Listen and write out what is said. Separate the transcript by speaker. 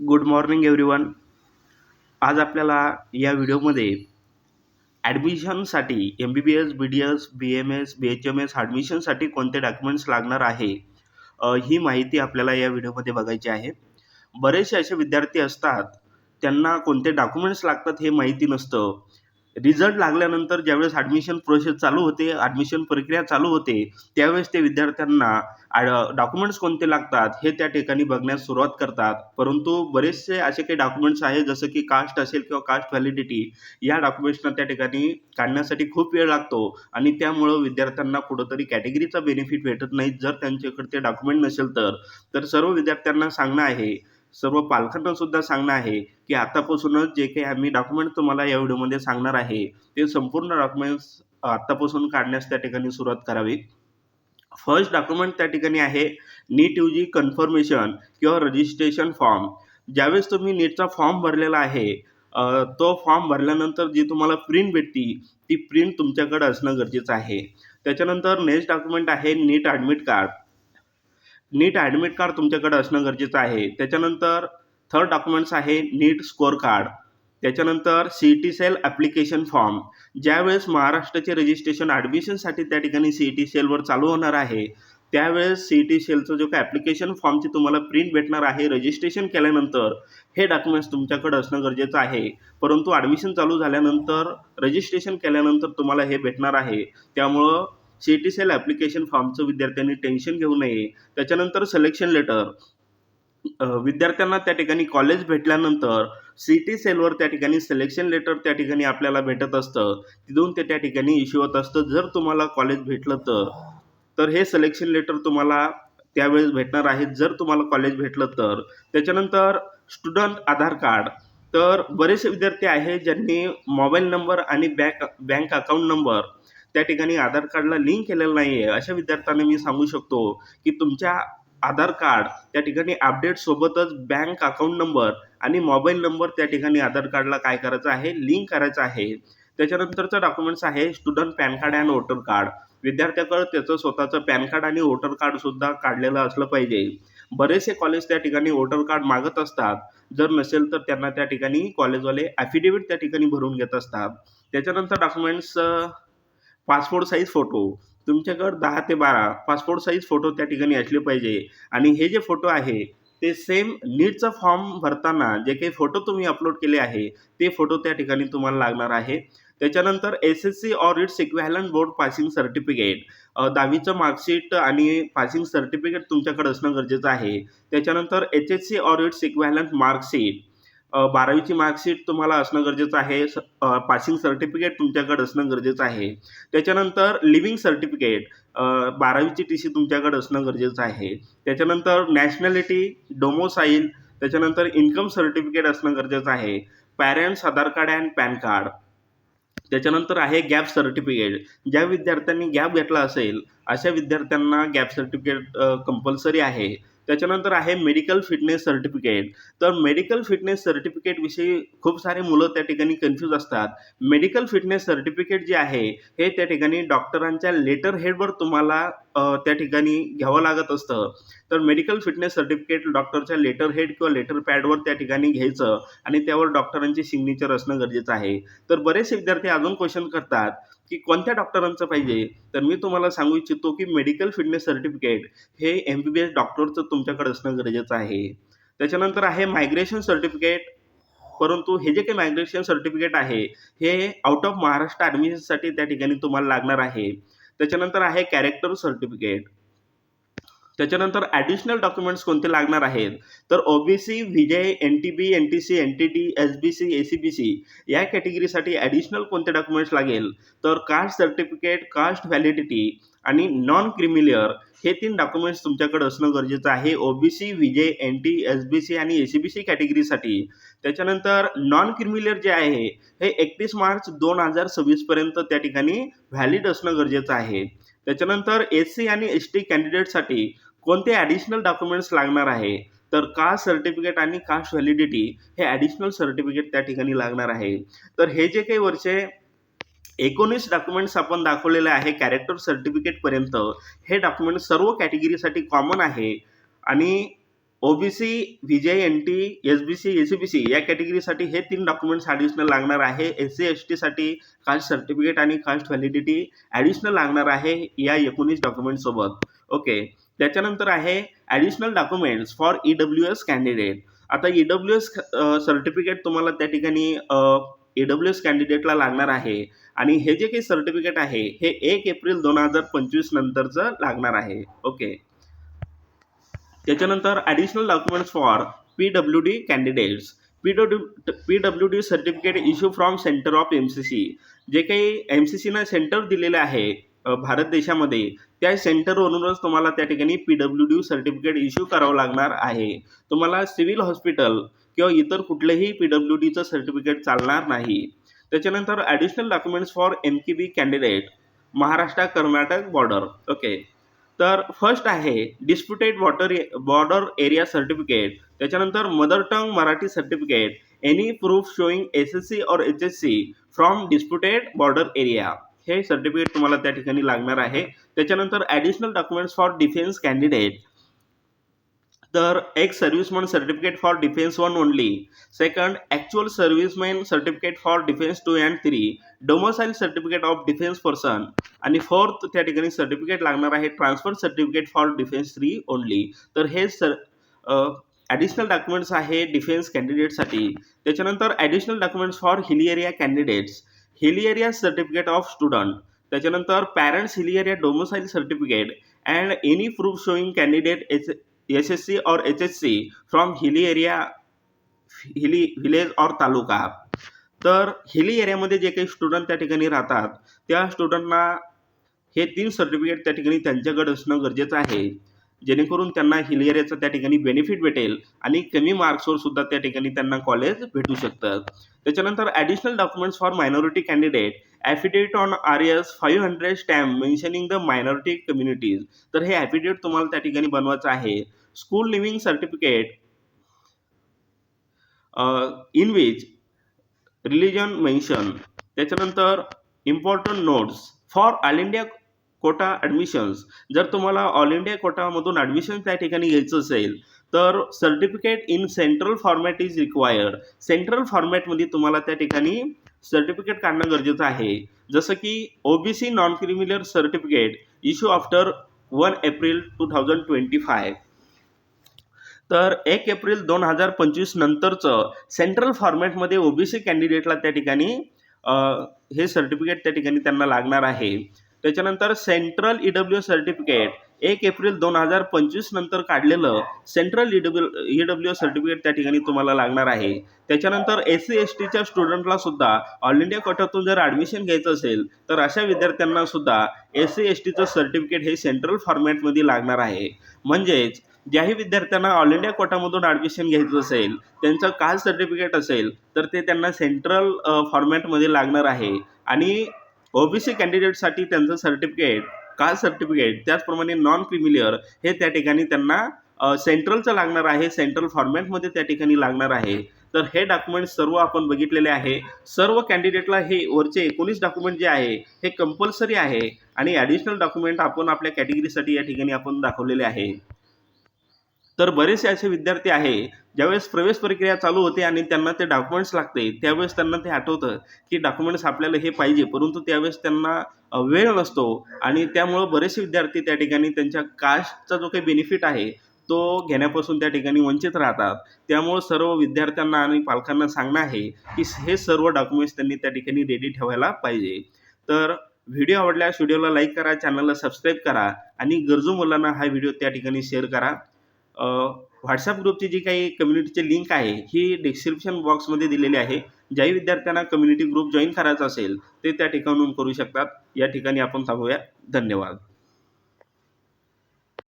Speaker 1: Good morning everyone आज आपल्याला या व्हिडिओमध्ये ॲडमिशनसाठी M B B S B D S B M S B H M S ॲडमिशनसाठी कोणते डॉक्युमेंट्स लागणार आहे ही माहिती आपल्याला या व्हिडिओमध्ये बघायची आहे. बरेचसे असे विद्यार्थी असतात त्यांना कोणते डॉक्युमेंट्स लागतात हे माहिती नसतं. रिझल्ट लागल्यानंतर ज्यावेळेस ॲडमिशन प्रोसेस चालू होते ॲडमिशन प्रक्रिया चालू होते त्यावेळेस ते विद्यार्थ्यांना डॉक्युमेंट्स कोणते लागतात हे त्या ठिकाणी बघण्यास सुरुवात करतात. परंतु बरेचसे असे काही डॉक्युमेंट्स आहेत जसं की कास्ट असेल किंवा कास्ट व्हॅलिडिटी या डॉक्युमेंट्सना त्या ठिकाणी काढण्यासाठी खूप वेळ लागतो आणि त्यामुळं विद्यार्थ्यांना कुठंतरी कॅटेगरीचा बेनिफिट भेटत नाही. जर त्यांच्याकडे ते डॉक्युमेंट नसेल तर तर सर्व विद्यार्थ्यांना सांगणं आहे सर्व पालकांना सुद्धा सांगणं आहे की आतापासूनच जे काही आम्ही डॉक्युमेंट तुम्हाला या व्हिडिओमध्ये सांगणार आहे ते संपूर्ण डॉक्युमेंट्स आत्तापासून काढण्यास त्या ठिकाणी सुरुवात करावी फर्स्ट डॉक्युमेंट त्या ठिकाणी आहे नीट यू जी कन्फर्मेशन किंवा रजिस्ट्रेशन फॉर्म ज्यावेळेस तुम्ही नीटचा फॉर्म भरलेला आहे तो फॉर्म भरल्यानंतर जी तुम्हाला प्रिंट भेटती ती प्रिंट तुमच्याकडे असणं गरजेचं आहे. त्याच्यानंतर नेक्स्ट डॉक्युमेंट आहे NEET admit card NEET admit card तुमच्याकडे असणं गरजेचं आहे. त्याच्यानंतर थर्ड डॉक्युमेंट्स आहे नीट स्कोअर कार्ड त्याच्यानंतर C T cell application form ज्यावेळेस महाराष्ट्राचे रजिस्ट्रेशन ॲडमिशनसाठी त्या ठिकाणी सी टी सेलवर चालू होणार आहे त्यावेळेस सी टी सेलचं जो काय ॲप्लिकेशन फॉर्मची तुम्हाला प्रिंट भेटणार आहे रजिस्ट्रेशन केल्यानंतर हे डॉक्युमेंट्स तुमच्याकडे असणं गरजेचं आहे. परंतु ॲडमिशन चालू झाल्यानंतर रजिस्ट्रेशन केल्यानंतर तुम्हाला हे भेटणार आहे. त्यामुळं सी टी सेल ॲप्लिकेशन फॉर्मचं विद्यार्थ्यांनी टेन्शन घेऊ नये. त्याच्यानंतर सिलेक्शन लेटर विद्यार्थ्यांना त्या ठिकाणी कॉलेज भेटल्यानंतर सी टी सेलवर त्या ठिकाणी सिलेक्शन लेटर त्या ठिकाणी आपल्याला भेटत असतं. तिथून ते त्या ठिकाणी इश्यू होत असतं. जर तुम्हाला कॉलेज भेटलं तर तर हे सिलेक्शन लेटर तुम्हाला त्यावेळेस भेटणार आहे जर तुम्हाला कॉलेज भेटलं तर. त्याच्यानंतर स्टुडंट आधार कार्ड तर बरेचसे विद्यार्थी आहे ज्यांनी मोबाईल नंबर आणि बँक बँक अकाउंट नंबर त्या ठिकाणी आधार कार्डला लिंक केलेलं नाही आहे अशा विद्यार्थ्यांना मी सांगू शकतो की तुमच्या आधार कार्ड त्या ठिकाणी अपडेट सोबतच बँक अकाउंट नंबर आणि मोबाईल नंबर त्या ठिकाणी आधार कार्डला काय करायचं आहे? लिंक करायचं आहे. त्याच्यानंतरचं डॉक्युमेंट्स आहे student PAN card and voter card. विद्यार्थ्याकडं त्याचं स्वतःचं पॅन कार्ड आणि वोटर कार्ड सुद्धा काढलेलं असलं पाहिजे. बरेचसे कॉलेज त्या ठिकाणी वोटर कार्ड मागत असतात. जर नसेल तर त्यांना त्या ठिकाणी कॉलेजवाले ॲफिडेविट त्या ठिकाणी भरून घेत असतात. त्याच्यानंतर डॉक्युमेंट्स पासपोर्ट साईज फोटो तुमच्याकडं दहा ते बारा पासपोर्ट साईज फोटो त्या ठिकाणी असले पाहिजे. आणि हे जे फोटो आहे ते सेम नीटचा फॉर्म भरताना जे काही फोटो तुम्ही अपलोड केले आहे ते फोटो त्या ठिकाणी तुम्हाला लागणार आहे. त्याच्यानंतर S S C or its equivalent board passing certificate दहावीचं marksheet आणि पासिंग सर्टिफिकेट तुमच्याकडे असणं गरजेचं आहे. त्याच्यानंतर H S C or its equivalent marksheet बारावीची मार्कशीट तुम्हाला असणं गरजेचं आहे. पासिंग सर्टिफिकेट तुमच्याकडे असणं गरजेचं आहे. त्याच्यानंतर लिव्हिंग सर्टिफिकेट बारावीची टी सी तुमच्याकडे असणं गरजेचं आहे. त्याच्यानंतर नॅशनॅलिटी डोमोसाईल त्याच्यानंतर इन्कम सर्टिफिकेट असणं गरजेचं आहे. Parents Aadhaar card and PAN card. त्याच्यानंतर आहे गॅप सर्टिफिकेट. ज्या विद्यार्थ्यांनी गॅप घेतला असेल अशा विद्यार्थ्यांना गॅप सर्टिफिकेट कंपल्सरी आहे. त्याच्यानंतर आहे मेडिकल फिटनेस सर्टिफिकेट तर मेडिकल फिटनेस सर्टिफिकेटविषयी खूप सारे मुलं त्या ठिकाणी कन्फ्यूज असतात. मेडिकल फिटनेस सर्टिफिकेट जे आहे हे त्या ठिकाणी डॉक्टरांच्या लेटर हेडवर तुम्हाला त्या ठिकाणी घ्यावं लागत असतं. तर मेडिकल फिटनेस सर्टिफिकेट डॉक्टरच्या लेटर हेड किंवा लेटर पॅडवर त्या ठिकाणी घ्यायचं आणि त्यावर डॉक्टरांची सिग्नेचर असणं गरजेचं आहे. तर बरेचसे विद्यार्थी अजून क्वेश्चन करतात की कोणत्या डॉक्टरांचं पाहिजे? तर मी तुम्हाला सांगू इच्छितो की मेडिकल फिटनेस सर्टिफिकेट हे एम बी बी एस डॉक्टरचं तुमच्याकडे असणं गरजेचं आहे. त्याच्यानंतर आहे मायग्रेशन सर्टिफिकेट परंतु हे जे काही मायग्रेशन सर्टिफिकेट आहे हे आउट ऑफ महाराष्ट्र ॲडमिशनसाठी त्या ठिकाणी तुम्हाला लागणार आहे. त्याच्यानंतर आहे कॅरेक्टर सर्टिफिकेट त्याच्यानंतर ॲडिशनल डॉक्युमेंट्स कोणते लागणार आहेत? तर OBC VJ N T B N T C N T T S B C A C B C या कॅटेगरीसाठी ॲडिशनल कोणते डॉक्युमेंट्स लागेल? तर कास्ट सर्टिफिकेट कास्ट व्हॅलिडिटी आणि नॉन क्रिमिलियर हे तीन डॉक्युमेंट्स तुमच्याकडे असणं गरजेचं आहे. OBC VJ N T S B C आणि ए सी बी सी कॅटेगरीसाठी त्याच्यानंतर नॉन क्रिमिलियर जे आहे हे एकतीस मार्च दोन हजार सव्वीसपर्यंत त्या ठिकाणी व्हॅलिड असणं गरजेचं आहे. त्याच्यानंतर एस सी आणि एस टी कॅन्डिडेटसाठी कोणते ॲडिशनल डॉक्युमेंट्स लागणार आहे? तर कास्ट सर्टिफिकेट आणि कास्ट व्हॅलिडिटी हे ॲडिशनल सर्टिफिकेट त्या ठिकाणी लागणार आहे. तर हे जे काही वरचे एकोणीस डॉक्युमेंट्स आपण दाखवलेले आहे कॅरेक्टर सर्टिफिकेटपर्यंत हे डॉक्युमेंट सर्व कॅटेगरीसाठी कॉमन आहे. आणि OBC VJ N T S B C S C B C या कॅटेगरीसाठी हे तीन डॉक्युमेंट्स ॲडिशनल लागणार आहे. एस सी एस टीसाठी कास्ट सर्टिफिकेट आणि कास्ट व्हॅलिडिटी ॲडिशनल लागणार आहे या एकोणीस डॉक्युमेंटसोबत ओके त्याच्यानंतर आहे additional documents for E W S candidate आता ई डब्ल्यू एस सर्टिफिकेट तुम्हाला त्या ठिकाणी ई डब्ल्यू एस कॅन्डिडेटला लागणार आहे. आणि हे जे काही सर्टिफिकेट आहे हे एक एप्रिल दोन हजार पंचवीस नंतरचं लागणार आहे. ओके त्याच्यानंतर additional documents for P W D candidates P W P W D certificate issue from centre of M C C जे काही एम सी सीनं सेंटर दिलेलं आहे भारत देशामध्ये त्या सेंटरवरूनच तुम्हाला त्या ठिकाणी P W D certificate issue करावं लागणार आहे. तुम्हाला सिव्हिल हॉस्पिटल किंवा इतर कुठलंही पी डब्ल्यू डीचं सर्टिफिकेट चालणार नाही. त्याच्यानंतर additional documents for M K B candidate Maharashtra Karnataka border okay तर फर्स्ट आहे disputed water border area certificate त्याच्यानंतर mother tongue Marathi certificate any proof showing S S C or H S C from disputed border area हे certificate तुम्हाला त्या ठिकाणी लागणार आहे. त्याच्यानंतर additional documents for defence candidate तर ex serviceman certificate for defence one only second actual serviceman certificate for defence two and three domicile certificate of defence person आणि fourth त्या ठिकाणी सर्टिफिकेट लागणार आहे transfer certificate for defence three only तर हे sir additional documents आहे defence कॅन्डिडेटसाठी त्याच्यानंतर additional documents for hilly area candidates hilly area certificate of student त्याच्यानंतर parents hilly area domicile certificate and any proof showing candidate H S S C or H S C from hilly area hilly village or taluka. तर hilly एरियामध्ये जे काही student त्या ठिकाणी राहतात त्या स्टुडंटना हे तीन सर्टिफिकेट त्या ठिकाणी त्यांच्याकडे असणं गरजेचं आहे. जेणेकरून त्यांना हिल एरियाचं त्या ठिकाणी बेनिफिट भेटेल आणि कमी मार्क्सवर सुद्धा त्या ठिकाणी त्यांना कॉलेज भेटू शकतात. त्याच्यानंतर additional documents for minority candidate affidavit on R S five hundred stamp mentioning the minority communities तर हे ॲफिडेविट तुम्हाला त्या ठिकाणी बनवायचं आहे. School leaving certificate in which religion mention त्याच्यानंतर important notes for all India quota admissions जर तुम्हाला ऑल इंडिया कोटामधून ॲडमिशन त्या ठिकाणी घ्यायचं असेल तर certificate in central format is required central फॉर्मॅटमध्ये तुम्हाला त्या ठिकाणी सर्टिफिकेट काढणं गरजेचं आहे. जसं की OBC non criminal certificate issue after one April two thousand twenty five तर एक एप्रिल दोन हजार पंचवीस नंतरचं सेंट्रल फॉर्मॅटमध्ये ओबीसी कॅन्डिडेटला त्या ठिकाणी हे सर्टिफिकेट त्या ठिकाणी त्यांना लागणार आहे. त्याच्यानंतर सेंट्रल ई डब्ल्यू सर्टिफिकेट एक एप्रिल दोन हजार पंचवीस नंतर काढलेलं central E E W E W certificate त्या ठिकाणी तुम्हाला लागणार आहे. त्याच्यानंतर एस सी एस टीच्या स्टुडंटला सुद्धा ऑल इंडिया कोटातून जर ॲडमिशन घ्यायचं असेल तर अशा विद्यार्थ्यांना सुद्धा एस सी एस टीचं सर्टिफिकेट हे सेंट्रल फॉर्मॅटमध्ये लागणार आहे. म्हणजेच ज्याही विद्यार्थ्यांना ऑल इंडिया कोटामधून ॲडमिशन घ्यायचं असेल त्यांचं कास्ट सर्टिफिकेट असेल तर ते त्यांना सेंट्रल फॉर्मॅटमध्ये लागणार आहे. आणि ओबीसी कॅन्डिडेटसाठी त्यांचं सर्टिफिकेट कास्ट सर्टिफिकेट त्याचप्रमाणे नॉन क्रिमिलियर हे त्या ठिकाणी त्यांना सेंट्रलचं लागणार आहे सेंट्रल फॉर्मॅटमध्ये त्या ठिकाणी लागणार आहे. तर हे डॉक्युमेंट सर्व आपण बघितलेले आहे. सर्व कॅन्डिडेटला हे वरचे एकोणीस डॉक्युमेंट जे आहे हे कंपल्सरी आहे. आणि ॲडिशनल डॉक्युमेंट आपण आपल्या कॅटेगरीसाठी या ठिकाणी आपण दाखवलेले आहे. तर बरेचसे असे विद्यार्थी आहे ज्यावेळेस प्रवेश प्रक्रिया चालू होते आणि त्यांना ते डॉक्युमेंट्स लागते त्यावेळेस त्यांना ते आठवतं की डॉक्युमेंट्स आपल्याला हे पाहिजे परंतु त्यावेळेस त्यांना वेळ नसतो आणि त्यामुळं बरेचसे विद्यार्थी त्या ठिकाणी त्यांच्या कास्टचा जो काही बेनिफिट आहे तो घेण्यापासून त्या ठिकाणी वंचित राहतात. त्यामुळं सर्व विद्यार्थ्यांना आणि पालकांना सांगणं आहे की हे सर्व डॉक्युमेंट्स त्यांनी त्या ठिकाणी रेडी ठेवायला पाहिजे. तर व्हिडिओ आवडल्यास व्हिडिओला लाईक करा चॅनलला सबस्क्राईब करा आणि गरजू मुलांना हा व्हिडिओ त्या ठिकाणी शेअर करा. व्हॉट्सअप ग्रुपची जी काही कम्युनिटीची लिंक आहे ही डिस्क्रिप्शन बॉक्समध्ये दिलेली आहे. ज्याही विद्यार्थ्यांना कम्युनिटी ग्रुप जॉईन करायचा असेल ते त्या ठिकाणून करू शकतात. या ठिकाणी आपण थांबूया. धन्यवाद.